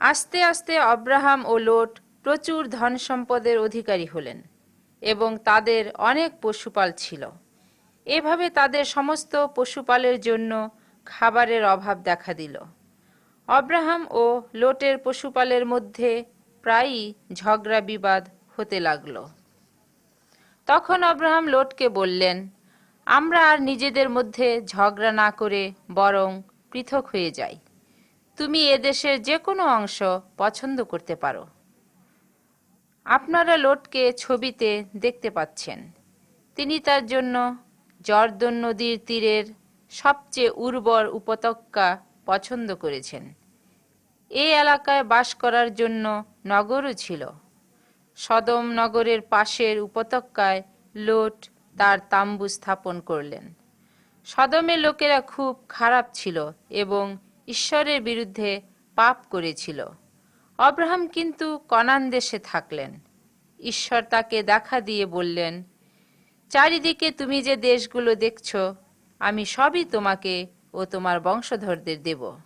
আস্তে আস্তে অব্রাহাম ও লোট প্রচুর ধন সম্পদের অধিকারী হলেন এবং তাদের অনেক পশুপাল ছিল। এভাবে তাদের সমস্ত পশুপালের জন্য খাবারের অভাব দেখা দিল। অব্রাহাম ও লোটের পশুপালের মধ্যে প্রায়ই ঝগড়া বিবাদ হতে লাগল। তখন অব্রাহাম লোটকে বললেন, আমরা আর নিজেদের মধ্যে ঝগড়া না করে বরং পৃথক হয়ে যাই। তুমি এদেশের যে কোনো অংশ পছন্দ করতে পারো। আপনারা লোটকে ছবিতে দেখতে পাচ্ছেন। তিনি তার জন্য জর্দন নদীর তীরের সবচেয়ে উর্বর উপত্যকা পছন্দ করেছেন। এই এলাকায় বাস করার জন্য নগরও ছিল। সদম নগরের পাশের উপত্যকায় লোট তার তাম্বু স্থাপন করলেন। সদমের লোকেরা খুব খারাপ ছিল এবং ঈশ্বরের বিরুদ্ধে পাপ করেছিল। অব্রাহাম কিন্তু কনান দেশে থাকলেন। ঈশ্বর তাকে দেখা দিয়ে বললেন, চারিদিকে তুমি যে দেশগুলো দেখছ, আমি সবই তোমাকে ও তোমার বংশধরদের দেব।